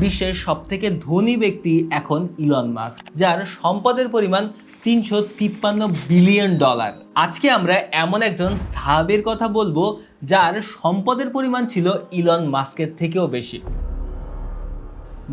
বিশ্বের সবথেকে ধনী ব্যক্তি এখন ইলন মাস্ক যার সম্পদের পরিমাণ তিনশো তিপ্পান্ন বিলিয়ন ডলার। আজকে আমরা এমন একজন সাহাবের কথা বলব, যার সম্পদের পরিমাণ ছিল ইলন মাস্কের থেকেও বেশি।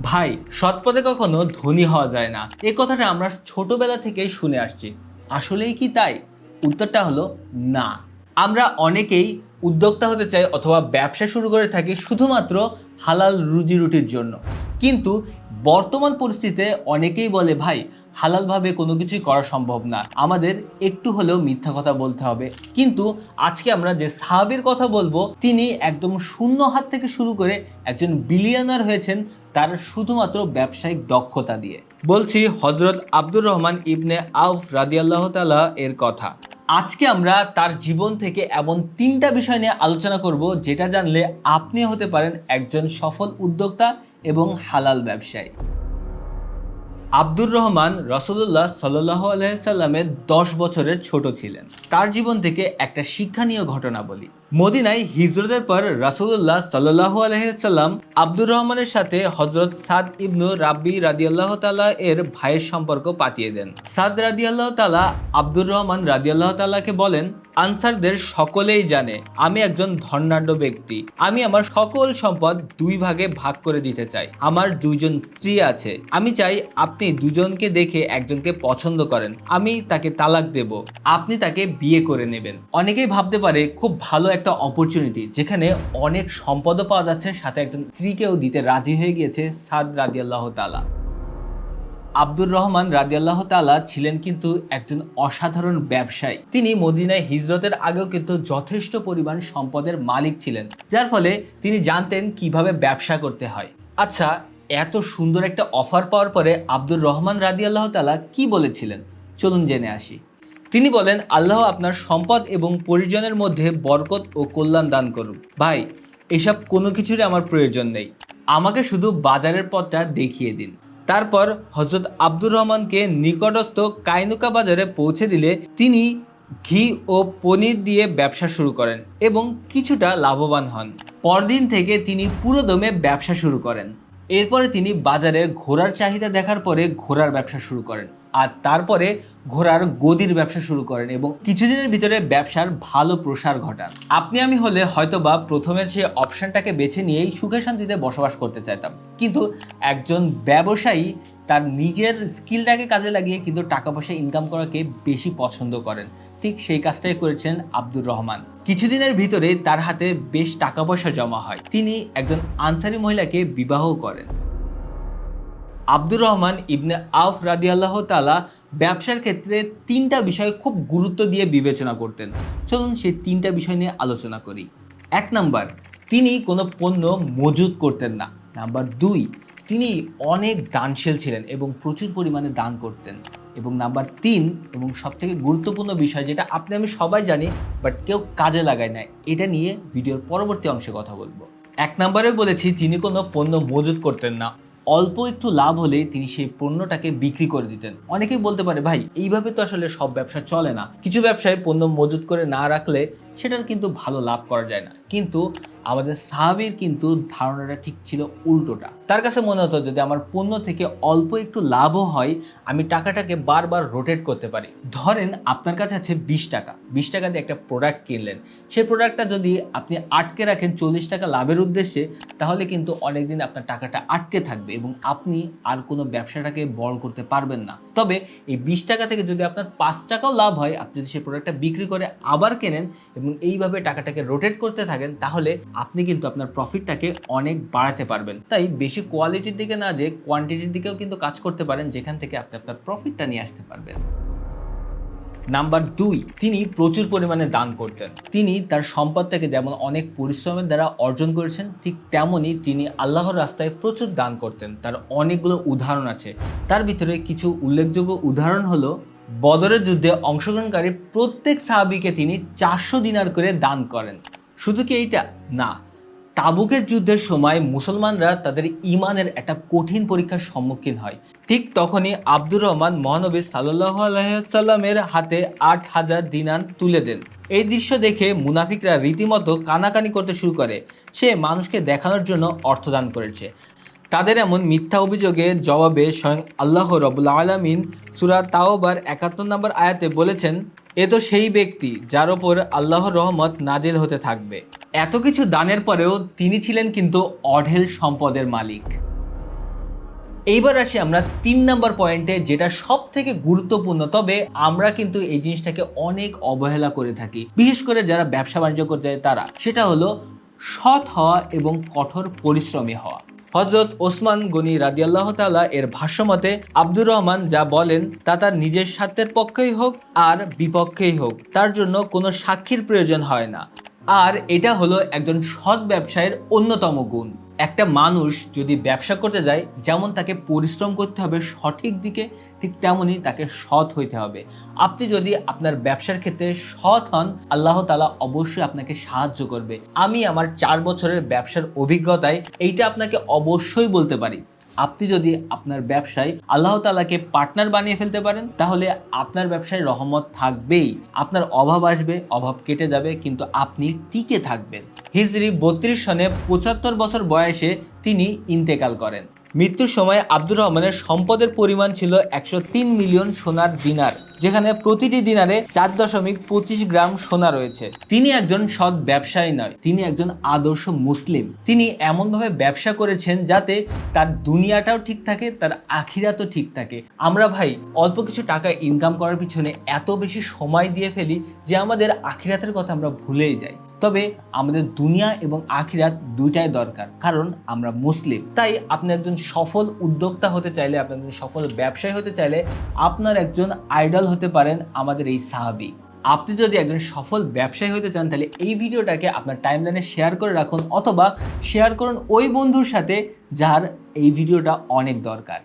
ভাই, সৎপথে কখনো ধনী হওয়া যায় না। এ কথাটা আমরা ছোটবেলা থেকেই শুনে আসছি। আসলেই কি তাই? উত্তরটা হলো না। আমরা অনেকেই উদ্যোক্তা হতে চাই অথবা ব্যবসা শুরু করে থাকি শুধুমাত্র হালাল রুজি রুটির জন্য। কিন্তু বর্তমান পরিস্থিতিতে অনেকেই বলে, ভাই, হালালভাবে কোনো কিছুই করা সম্ভব না। আমাদের একটু হলেও মিথ্যা কথা বলতে হবে। কিন্তু আজকে আমরা যে সাহাবের কথা বলব, তিনি একদম শূন্য হাত থেকে শুরু করে একজন বিলিয়নার হয়েছেন তার শুধুমাত্র ব্যবসায়িক দক্ষতা দিয়ে। বলছি হজরত আব্দুর রহমান ইবনে আউফ রাদিয়াল্লাহ তালা এর কথা। আজকে আমরা তার জীবন থেকে এমন তিনটা বিষয় নিয়ে আলোচনা করব, যেটা জানলে আপনি হতে পারেন একজন সফল উদ্যোক্তা এবং হালাল ব্যবসায়ী। আব্দুর রহমান রসুল্লাহ সাল্লাহ আলাইসাল্লামের দশ বছরের ছোট ছিলেন। তার জীবন থেকে একটা শিক্ষণীয় ঘটনা বলি। মদিনায় হিজরতের পর রাসুল্লাহ সাল্লাহ আলহিসাল্লাম আব্দুর রহমানের সাথে হজরত সাদ ইবনু রাব্বি রাদিয়াল্লাহ তালা এর ভাইয়ের সম্পর্ক পাতিয়ে দেন। সাদ রাদিয়াল্লাহ তালা আব্দুর রহমান রাদিয়াল্লাহ তালাকে বলেন আনসারদের সকলেই জানে, আমি একজন ধর্নাঢ্য ব্যক্তি। আমি আমার সকল সম্পদ দুই ভাগে ভাগ করে দিতে চাই। আমার দুইজন স্ত্রী আছে। আমি চাই আপনি দুজনকে দেখে একজনকে পছন্দ করেন। আমি তাকে তালাক দেব। আপনি তাকে বিয়ে করে নেবেন। অনেকেই ভাবতে পারে খুব ভালো একটা অপরচুনিটি যেখানে অনেক সম্পদও পাওয়া যাচ্ছে, সাথে একজন স্ত্রীকেও দিতে রাজি হয়ে গিয়েছে সাদ রাদিয়াল্লাহ তালা আব্দুর রহমান রাদিয়াল্লাহ তালা ছিলেন কিন্তু একজন অসাধারণ ব্যবসায়ী। তিনি মদিনায় হিজরতের আগেও কিন্তু যথেষ্ট পরিমাণ সম্পদের মালিক ছিলেন, যার ফলে তিনি জানতেন কীভাবে ব্যবসা করতে হয়। আচ্ছা এত সুন্দর একটা অফার পাওয়ার পরে আব্দুর রহমান রাদিয়াল্লাহ তালা কি বলেছিলেন? চলুন জেনে আসি। তিনি বলেন, আল্লাহ আপনার সম্পদ এবং পরিজনের মধ্যে বরকত ও কল্যাণ দান করুন। ভাই, এসব কোনো কিছুরই আমার প্রয়োজন নেই। আমাকে শুধু বাজারের পথটা দেখিয়ে দিন। তারপর হজরত আব্দুর রহমানকে নিকটস্থ কাইনুকা বাজারে পৌঁছে দিলে তিনি ঘি ও পনির দিয়ে ব্যবসা শুরু করেন এবং কিছুটা লাভবান হন। পরদিন থেকে তিনি পুরোদমে ব্যবসা শুরু করেন। এরপরে তিনি বাজারে ঘোড়ার চাহিদা দেখার পরে ঘোড়ার ব্যবসা শুরু করেন। আর তারপরে ঘোড়ার গদির ব্যবসা শুরু করেন এবং কিছুদিনের ভিতরে ব্যবসার ভালো প্রসার ঘটান। আপনি আমি হলে হয়তোবা প্রথমে সে অপশনটাকে বেছে নিয়েই সুখে শান্তিতে বসবাস করতে চাইতাম। কিন্তু একজন ব্যবসায়ী তার নিজের স্কিলটাকে কাজে লাগিয়ে কিন্তু টাকা পয়সা ইনকাম করাকে বেশি পছন্দ করেন। ঠিক সেই কাজটাই করেছেন আব্দুর রহমান। কিছুদিনের ভিতরে তার হাতে বেশ টাকা পয়সা জমা হয়। তিনি একজন আনসারি মহিলাকে বিবাহ করেন। আব্দুর রহমান ইবনে আউফ রাদিয়াল্লাহ তালা ব্যবসার ক্ষেত্রে তিনটা বিষয় খুব গুরুত্ব দিয়ে বিবেচনা করতেন। চলুন সেই তিনটা বিষয় নিয়ে আলোচনা করি। এক নাম্বার, তিনি কোনো পণ্য মজুত করতেন না। নাম্বার দুই, তিনি অনেক দানশীল ছিলেন এবং প্রচুর পরিমাণে দান করতেন। এবং নাম্বার তিন, এবং সবথেকে গুরুত্বপূর্ণ বিষয় যেটা আপনি আমি সবাই জানি, বাট কেউ কাজে লাগায় না, এটা নিয়ে ভিডিওর পরবর্তী অংশে কথা বলব। এক নম্বরে বলেছি, তিনি কোনো পণ্য মজুত করতেন না। অল্প একটু লাভ হলে তিনি সেই পণ্যটাকে বিক্রি করে দিতেন। অনেকেই বলতে পারে, ভাই, এইভাবে তো আসলে সব ব্যবসা চলে না। কিছু ব্যবসায় পণ্য মজুত করে না রাখলে সেটার কিন্তু ভালো লাভ করা যায় না। কিন্তু আমাদের সাহাবির কিন্তু ধারণাটা ঠিক ছিল উল্টোটা। তার কাছে মনে হতো যদি আমার পণ্য থেকে অল্প একটু লাভও হয়, আমি টাকাটাকে বারবার রোটেট করতে পারি। ধরেন আপনার কাছে আছে বিশ টাকা। বিশ টাকা দিয়ে একটা প্রোডাক্ট কিনলেন। সেই প্রোডাক্টটা যদি আপনি আটকে রাখেন চল্লিশ টাকা লাভের উদ্দেশ্যে, তাহলে কিন্তু অনেকদিন আপনার টাকাটা আটকে থাকবে এবং আপনি আর কোনো ব্যবসাটাকে বড় করতে পারবেন না। তবে এই বিশ টাকা থেকে যদি আপনার পাঁচ টাকাও লাভ হয়, আপনি যদি সেই প্রোডাক্টটা বিক্রি করে আবার কেনেন এবং এইভাবে টাকাটাকে রোটেট করতে থাকেন, তাহলে আপনি কিন্তু আপনার প্রফিটটাকে অনেক বাড়াতে পারবেন। তাই বেশি কোয়ালিটির দিকে না যে কোয়ান্টিটির দিকেও কিন্তু কাজ করতে পারেন, যেখান থেকে আপনি আপনার প্রফিটটা নিয়ে আসতে পারবেন। নাম্বার দুই, তিনি প্রচুর পরিমাণে দান করতেন। তিনি তার সম্পদটাকে যেমন অনেক পরিশ্রমের দ্বারা অর্জন করেছেন, ঠিক তেমনই তিনি আল্লাহর রাস্তায় প্রচুর দান করতেন। তার অনেকগুলো উদাহরণ আছে। তার ভিতরে কিছু উল্লেখযোগ্য উদাহরণ হলো বদরের যুদ্ধে অংশগ্রহণকারী প্রত্যেক সাহাবিকে তিনি চারশো দিনার করে দান করেন। শুধু কি এইটা? না। তাবুকের যুদ্ধের সময় মুসলমানরা তাদের ইমানের একটা কঠিন পরীক্ষার সম্মুখীন হয়। ঠিক তখনই আব্দুর রহমান মহানবী সাল্লাহ আলাইসাল্লামের হাতে আট হাজার দিনার তুলে দেন। এই দৃশ্য দেখে মুনাফিকরা রীতিমতো কানাকানি করতে শুরু করে। সে মানুষকে দেখানোর জন্য অর্থদান করেছে। তাদের এমন মিথ্যা অভিযোগের জবাবে স্বয়ং আল্লাহ রবুল্লা আলমিন সুরা তাওবার একাত্তর নম্বর আয়াতে বলেছেন, এ তো সেই ব্যক্তি যার ওপর আল্লাহর রহমত নাজিল হতে থাকবে। এত কিছু দানের পরেও তিনি ছিলেন কিন্তু অঢেল সম্পদের মালিক। এইবার আসি আমরা তিন নম্বর পয়েন্টে, যেটা সব থেকে গুরুত্বপূর্ণ। তবে আমরা কিন্তু এই জিনিসটাকে অনেক অবহেলা করে থাকি। বিশেষ করে যারা ব্যবসা বাণিজ্য করতে তারা। সেটা হলো সৎ হওয়া এবং কঠোর পরিশ্রমী হওয়া। হজরত ওসমান গনি রাদিয়াল্লাহ তালা এর ভাষ্যমতে আব্দুর রহমান যা বলেন তা তার নিজের স্বার্থের পক্ষেই হোক আর বিপক্ষেই হোক, তার জন্য কোনো সাক্ষীর প্রয়োজন হয় না। আর এটা হলো একজন সৎ ব্যবসায়ের অন্যতম গুণ। একটা মানুষ যদি ব্যবসা করতে যায়, যেমন তাকে পরিশ্রম করতে হবে সঠিক দিকে, ঠিক তেমনই তাকে সৎ হইতে হবে। আপনি যদি আপনার ব্যবসার ক্ষেত্রে সৎ হন, আল্লাহ তালা অবশ্যই আপনাকে সাহায্য করবে। আমি আমার চার বছরের ব্যবসার অভিজ্ঞতায় এইটা আপনাকে অবশ্যই বলতে পারি। আপনি যদি আপনার ব্যবসায় আল্লাহ তালাকে পার্টনার বানিয়ে ফেলতে পারেন, তাহলে আপনার ব্যবসায় রহমত থাকবেই। আপনার অভাব আসবে, অভাব কেটে যাবে, কিন্তু আপনি টিকে থাকবেন। হিজরি বত্রিশ সনে পঁচাত্তর বছর বয়সে তিনি ইন্তেকাল করেন। মৃত্যুর সময় আব্দুর রহমানের সম্পদের পরিমাণ ছিল একশো তিন মিলিয়ন সোনার দিনার, যেখানে প্রতিটি দিনারে চার দশমিক পঁচিশ গ্রাম সোনা রয়েছে। তিনি একজন সৎ ব্যবসায়ী নয়, তিনি একজন আদর্শ মুসলিম। তিনি এমনভাবে ব্যবসা করেছেন যাতে তার দুনিয়াটাও ঠিক থাকে, তার আখিরাতও ঠিক থাকে। আমরা ভাই, অল্প কিছু টাকা ইনকাম করার পিছনে এত বেশি সময় দিয়ে ফেলি যে আমাদের আখিরাতের কথা আমরা ভুলেই যাই। তবে আমাদের দুনিয়া এবং আখিরাত দুইটাই দরকার, কারণ আমরা মুসলিম। তাই আপনি একজন সফল উদ্যোক্তা হতে চাইলে, আপনি একজন সফল ব্যবসায়ী হতে চাইলে আপনার একজন আইডল হতে পারেন আমাদের এই সাহাবি। আপনি যদি একজন সফল ব্যবসায়ী হতে চান, তাহলে এই ভিডিওটাকে আপনার টাইমলাইনে শেয়ার করে রাখুন, অথবা শেয়ার করুন ওই বন্ধুর সাথে যার এই ভিডিওটা অনেক দরকার।